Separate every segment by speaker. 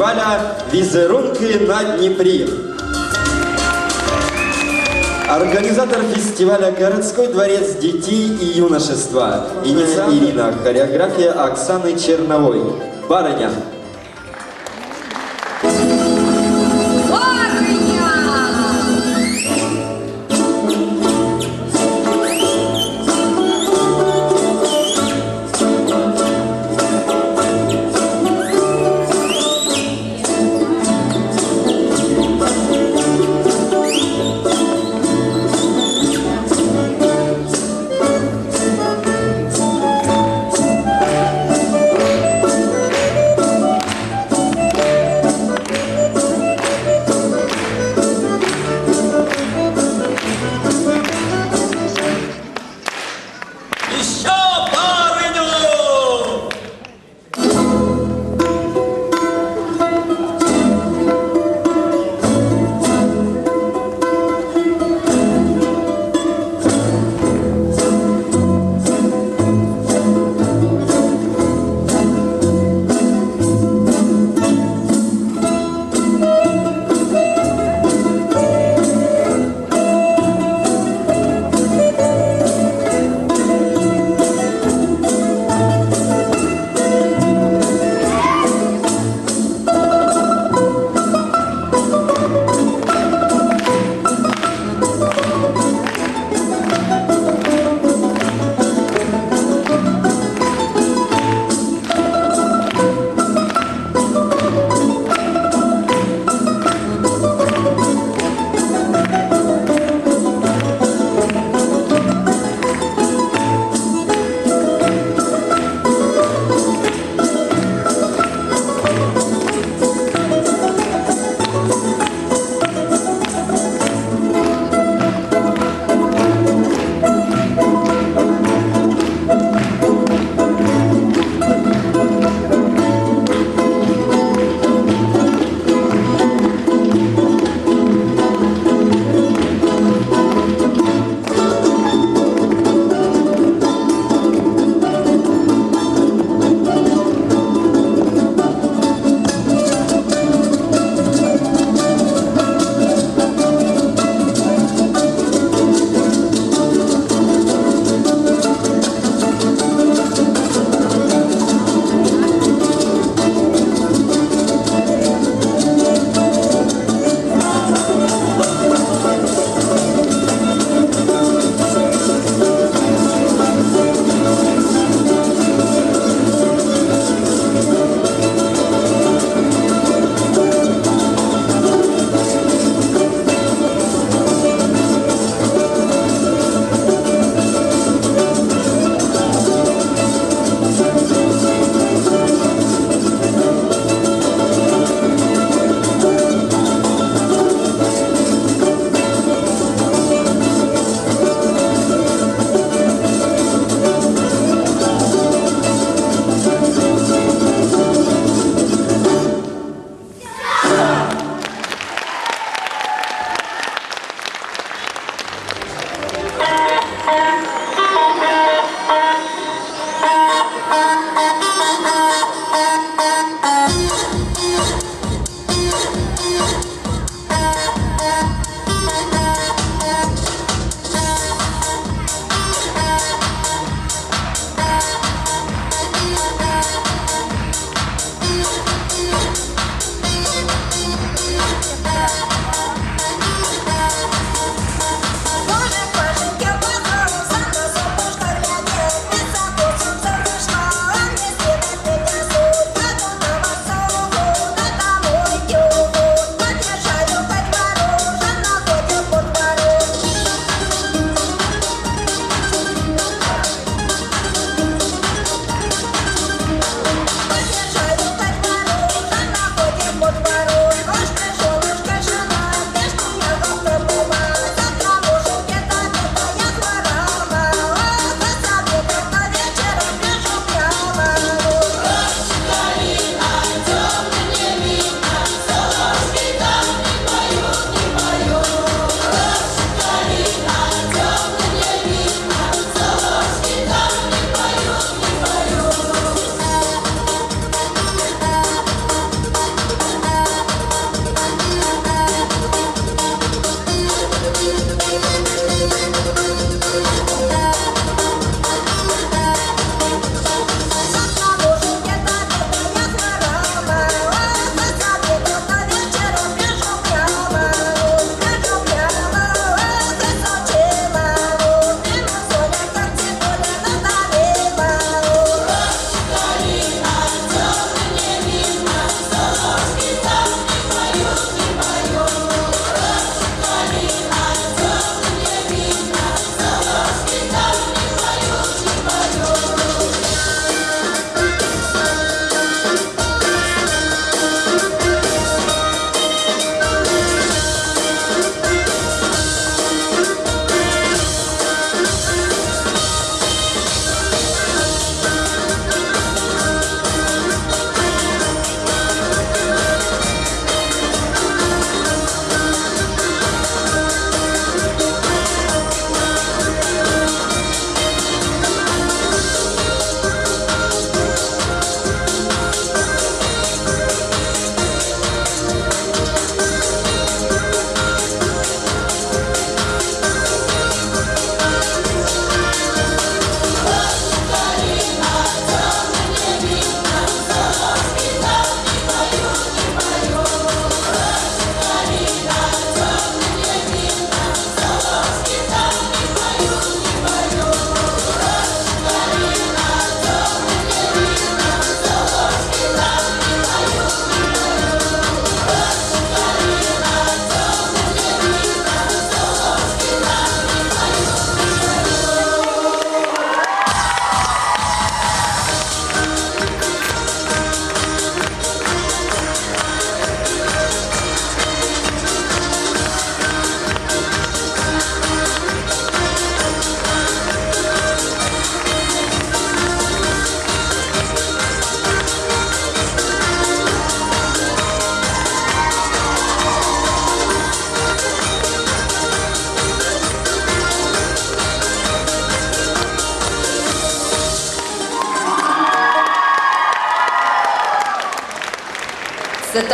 Speaker 1: фестиваля «Візерунки на Дніпрі». Организатор фестиваля «Городской дворец детей и юношества». Инициатор Ирина. Хореография Оксаны Черновой. Барыня.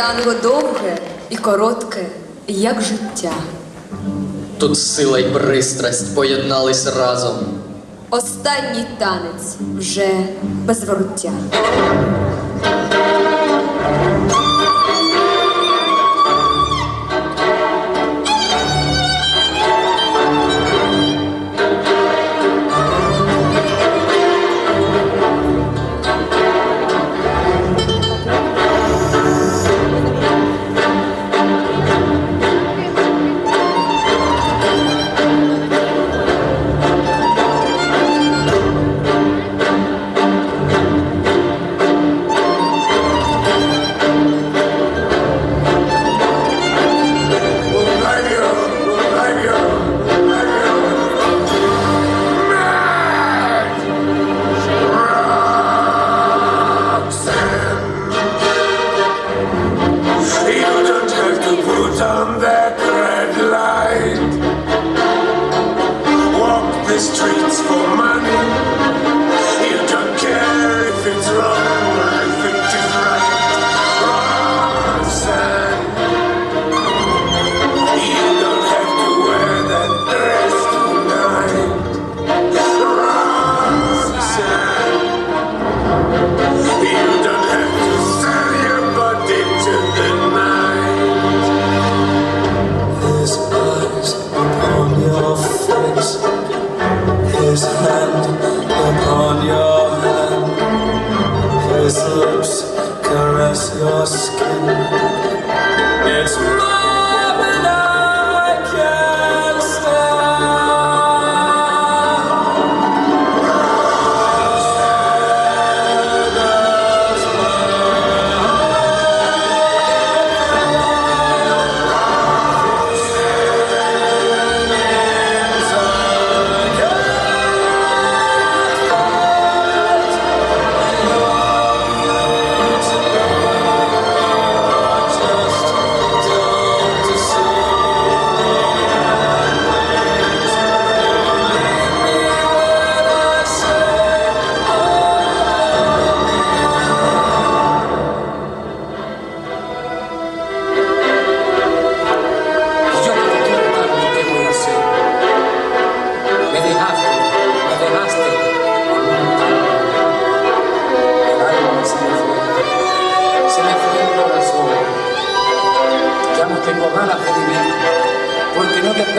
Speaker 2: танго довге і коротке, як життя.
Speaker 3: Тут сила й пристрасть поєднались разом.
Speaker 2: Останній танець вже без вороття.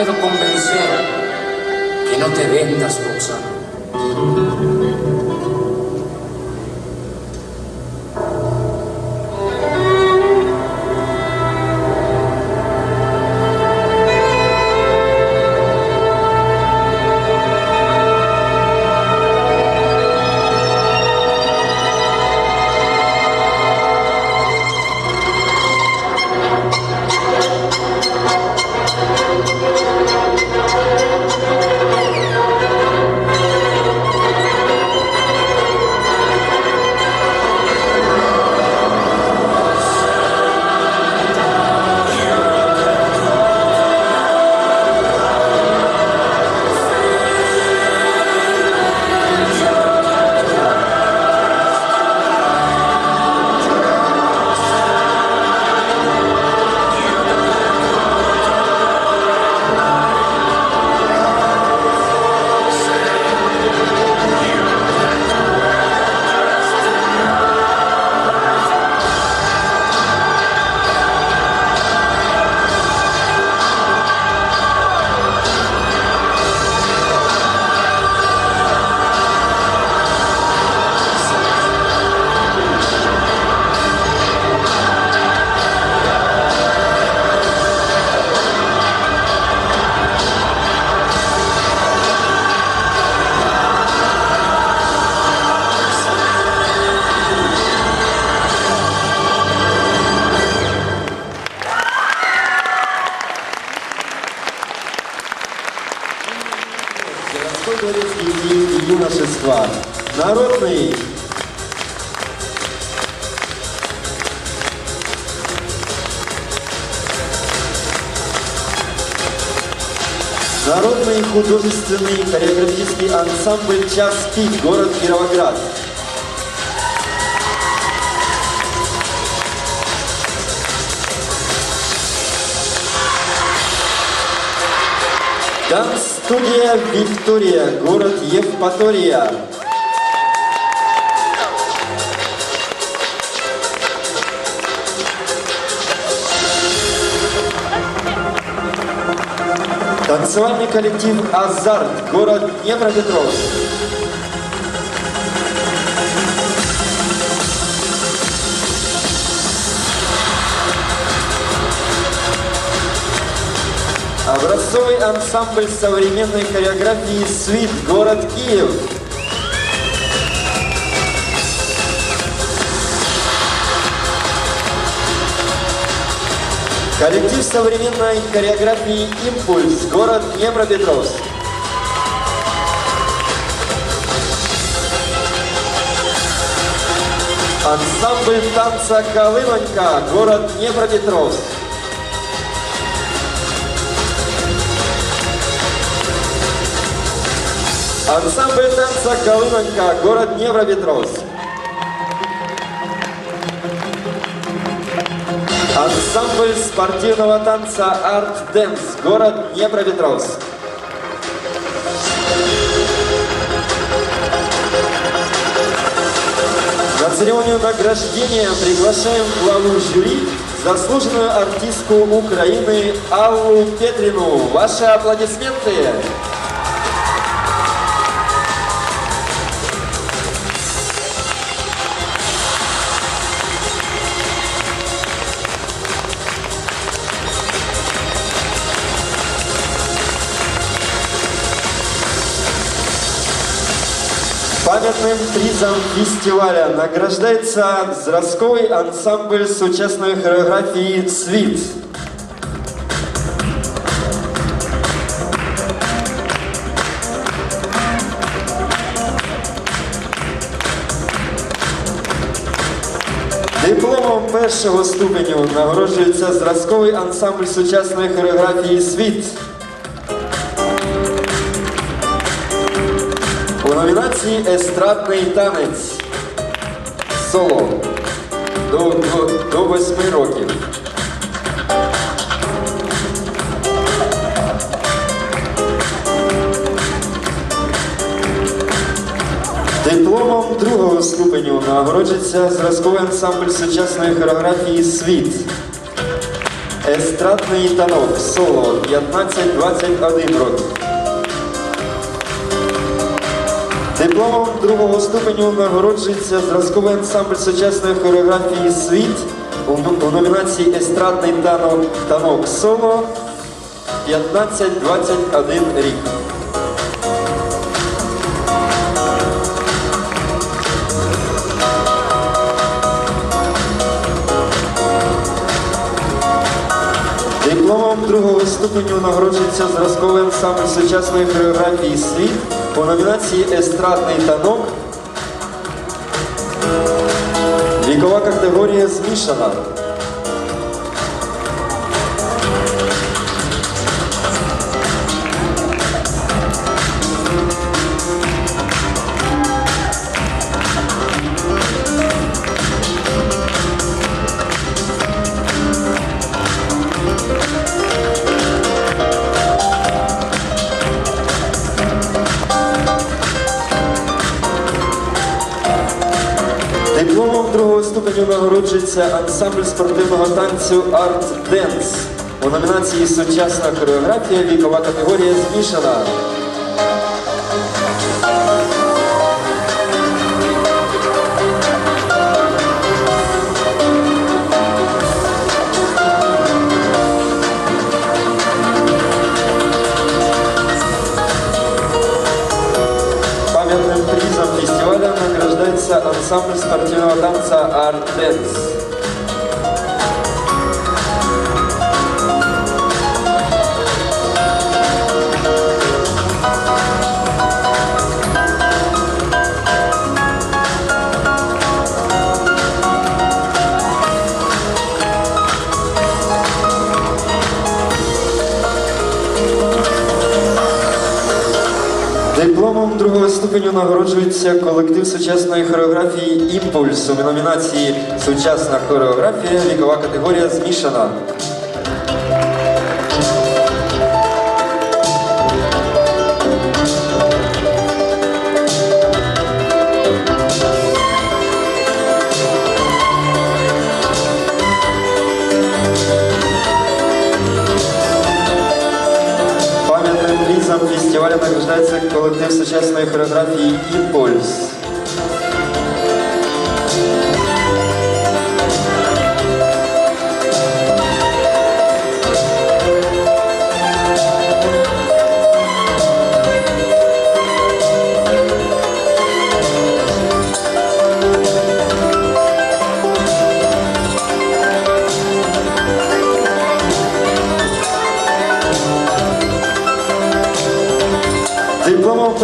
Speaker 4: espero convencer que no te vendas, Roxana.
Speaker 1: художественный хореографический ансамбль «Час пик», город Кировоград. Там студия «Виктория», город Евпатория. Танцевальный коллектив «Азарт», город Днепропетровск. Образцовый ансамбль современной хореографии «Свит», город Киев. Коллектив современной хореографии «Импульс», город Днепропетровск. Ансамбль танца «Колымонька», город Днепропетровск. Ансамбль танца «Колымонька», город Днепропетровск. Ансамбль спортивного танца «Арт Дэнс», город Днепропетровск. На церемонию награждения приглашаем главу жюри, заслуженную артистку Украины Аллу Петрину. Ваши аплодисменты! Памятным призом фестиваля награждается зразковый ансамбль сучасної хореографії «Світ». Дипломом першого ступеню нагороджується зразковий ансамбль сучасної хореографії «Світ». Номінації Естрадний танець соло до, до, до 8 років. Дипломом другого ступеню нагороджується зразковий ансамбль сучасної хореографії Світ. Естрадний танок соло 15-21 років. Дипломом другого ступеню нагороджується зразковий ансамбль сучасної хореографії Світ у, номінації Естрадний танок, танок соло 15-21 рік. Дипломом другого ступеню нагороджується зразковий ансамбль сучасної хореографії Світ у номінації «Эстрадный танок. Вікова категорія змішана. Нагороджується ансамбль спортивного танцю Арт Денс. У номінації Сучасна хореографія вікова категорія змішана. Памятным призом фестиваля prowadząca ansambl wsparciowego tańca Art Dance. Дипломом другого ступеню нагороджується колектив сучасної хореографії Імпульс у номінації Сучасна хореографія вікова категорія змішана. Призом фестиваля награждається колектив сучасної хореографії і Дипломом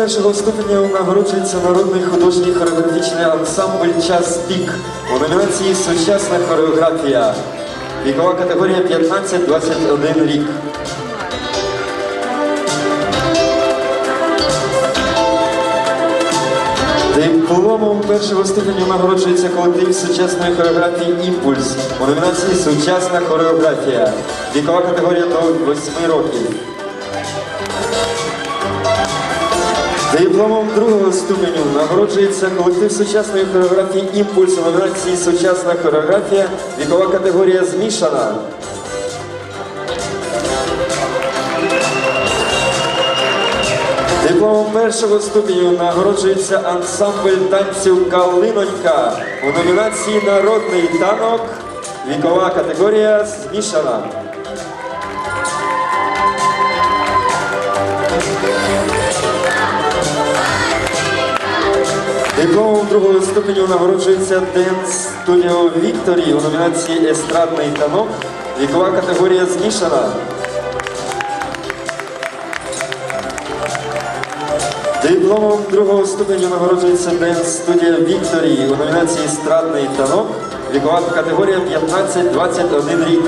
Speaker 1: першого ступеня нагороджується народний художній хореографічний ансамбль Час пік у номінації Сучасна хореографія. Вікова категорія 15-21 рік. Дипломом першого ступеню нагороджується колектив сучасної хореографії Імпульс у номінації Сучасна хореографія. Вікова категорія до 8 років. Дипломом другого ступеню нагороджується колектив сучасної хореографії Імпульс номінації Сучасна хореографія, вікова категорія змішана. Дипломом першого ступеню нагороджується ансамбль танців Калинонька у номінації Народний танок, вікова категорія змішана. Дипломом другого ступеню нагороджується Денс Студіо Вікторі у номінації Естрадний танок, вікова категорія змішана. Дипломом другого ступеню нагороджується Денс Студія Вікторі у номінації Естрадний танок, вікова категорія 15-21 рік.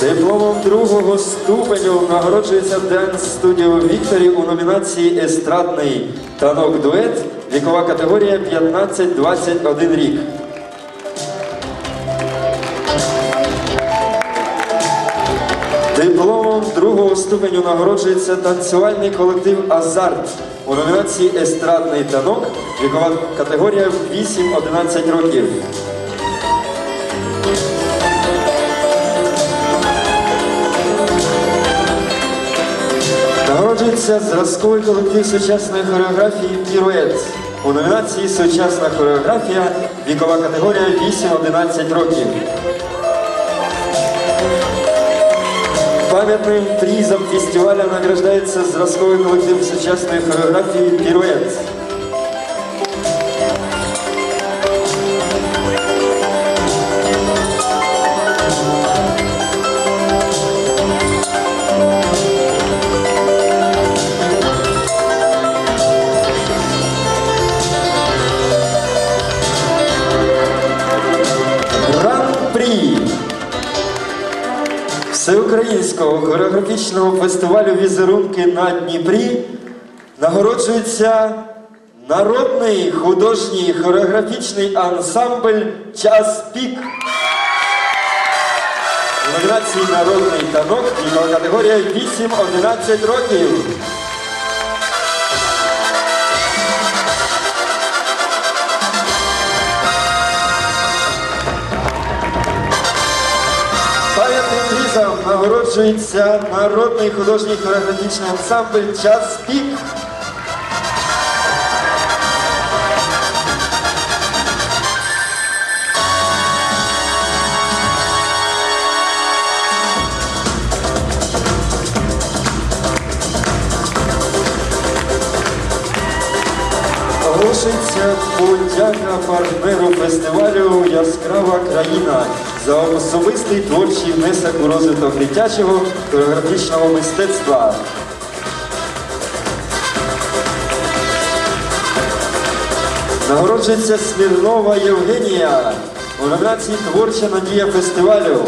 Speaker 1: Дипломом другого ступеню нагороджується Dance Studio Вікторі у номінації Естрадний танок дует, вікова категорія 15-21 рік. Дипломом другого ступеню нагороджується танцювальний колектив Азарт у номінації Естрадний танок, вікова категорія 8-11 років. Нагороджується зразковий колектив сучасної хореографії Пірует. У номінації Сучасна хореографія вікова категорія 8-11 років. Пам'ятним призом фестиваля награждається зразковий колектив сучасної хореографії Пірует. Всеукраїнського хореографічного фестивалю Візерунки на Дніпрі нагороджується народний художній хореографічний ансамбль Час пік. Номінації Народний танок і категорія 8-11 років. Нагороджується народний художній хореографічний ансамбль Час пік. Оголошується подяка партнеру фестивалю Яскрава країна за особистий творчий внесок у розвиток дитячого хореографічного мистецтва. Нагороджується Смірнова Євгенія у номінації Творча надія фестивалю.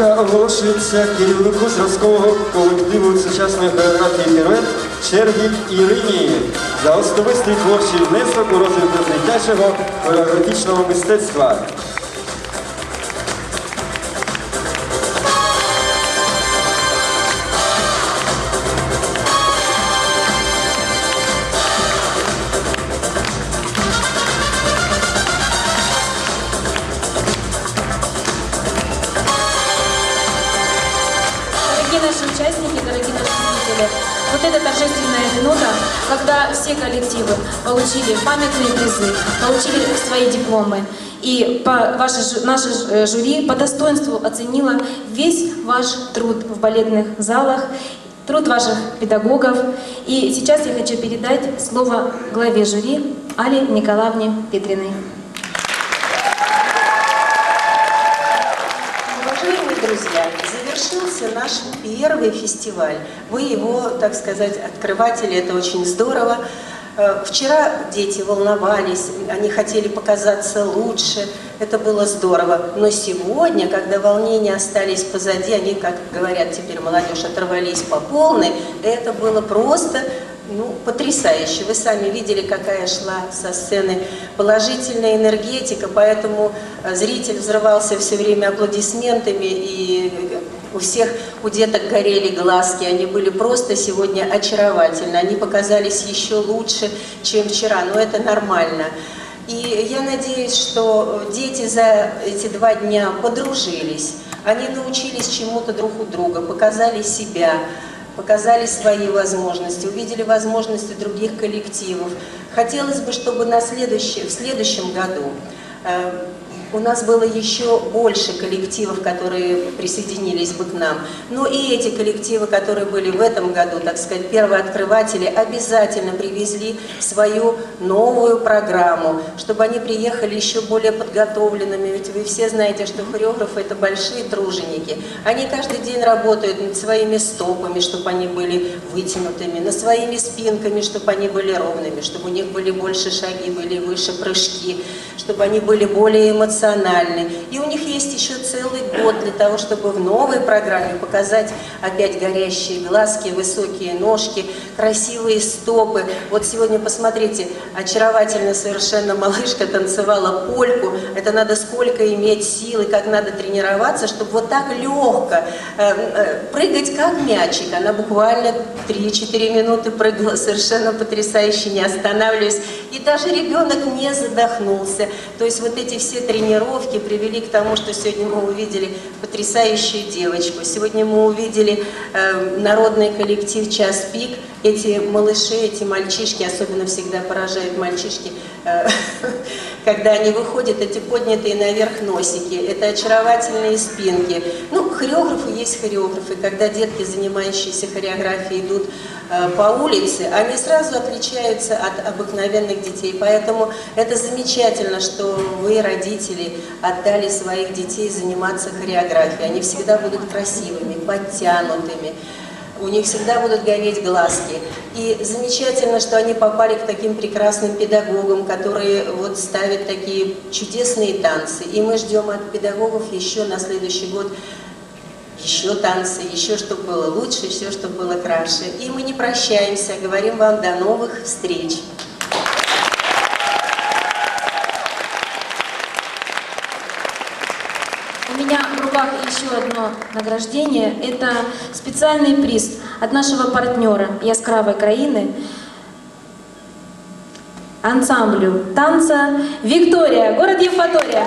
Speaker 1: Подяка оголошується керівнику зразкового колективу сучасної хореографії Пірует Черві Ірині за особистий творчий внесок у розвиток дитячого хореографічного мистецтва.
Speaker 2: Получили памятные призы, получили свои дипломы, и по, ваше, наше э, жюри по достоинству оценило весь ваш труд в балетных залах, труд ваших педагогов. И сейчас я хочу передать слово главе жюри Али Николаевне Петриной.
Speaker 5: Друзья, завершился наш первый фестиваль. Вы его, так сказать, открыватели, это очень здорово. Э, Вчера дети волновались, они хотели показаться лучше, это было здорово. Но сегодня, когда волнения остались позади, они, как говорят теперь молодежь, оторвались по полной, это было просто ну, потрясающе. Вы сами видели, какая шла со сцены положительная энергетика, поэтому э, зритель взрывался все время аплодисментами, и у всех, у деток горели глазки, они были просто сегодня очаровательны, они показались еще лучше, чем вчера, но это нормально. И я надеюсь, что дети за эти два дня подружились, они научились чему-то друг у друга, показали себя, показали свои возможности, увидели возможности других коллективов. Хотелось бы, чтобы на следующий, в следующем году э, у нас было еще больше коллективов, которые присоединились бы к нам. Но и эти коллективы, которые были в этом году, так сказать, первооткрыватели, обязательно привезли свою новую программу, чтобы они приехали еще более подготовленными. Ведь вы все знаете, что хореографы – это большие труженики. Они каждый день работают над своими стопами, чтобы они были вытянутыми, над своими спинками, чтобы они были ровными, чтобы у них были больше шаги, были выше прыжки, чтобы они были более эмоциональны. И у них есть еще целый год для того, чтобы в новой программе показать опять горящие глазки, высокие ножки, красивые стопы. Вот сегодня посмотрите, очаровательно совершенно малышка танцевала польку. Это надо сколько иметь силы, как надо тренироваться, чтобы вот так легко прыгать как мячик. Она буквально 3-4 минуты прыгала совершенно потрясающе, не останавливаясь. И даже ребенок не задохнулся. То есть вот эти все тренировки привели к тому, что сегодня мы увидели потрясающую девочку. Сегодня мы увидели э, народный коллектив «Час пик». Эти малыши, эти мальчишки, особенно всегда поражают мальчишки, э, когда они выходят, эти поднятые наверх носики, это очаровательные спинки. Ну, хореографы есть хореографы. Когда детки, занимающиеся хореографией, идут э, по улице, они сразу отличаются от обыкновенных детей. Поэтому это замечательно, что вы, родители, отдали своих детей заниматься хореографией. Они всегда будут красивыми, подтянутыми у них всегда будут гореть глазки. И замечательно, что они попали к таким прекрасным педагогам, которые вот ставят такие чудесные танцы. И мы ждем от педагогов еще на следующий год еще танцы, еще чтобы было лучше, все, чтобы было краше. И мы не прощаемся, говорим вам до новых встреч.
Speaker 2: У меня в руках еще одно награждение. Это специальный приз от нашего партнера Яскравой краины ансамблю танца «Виктория», город Евпатория.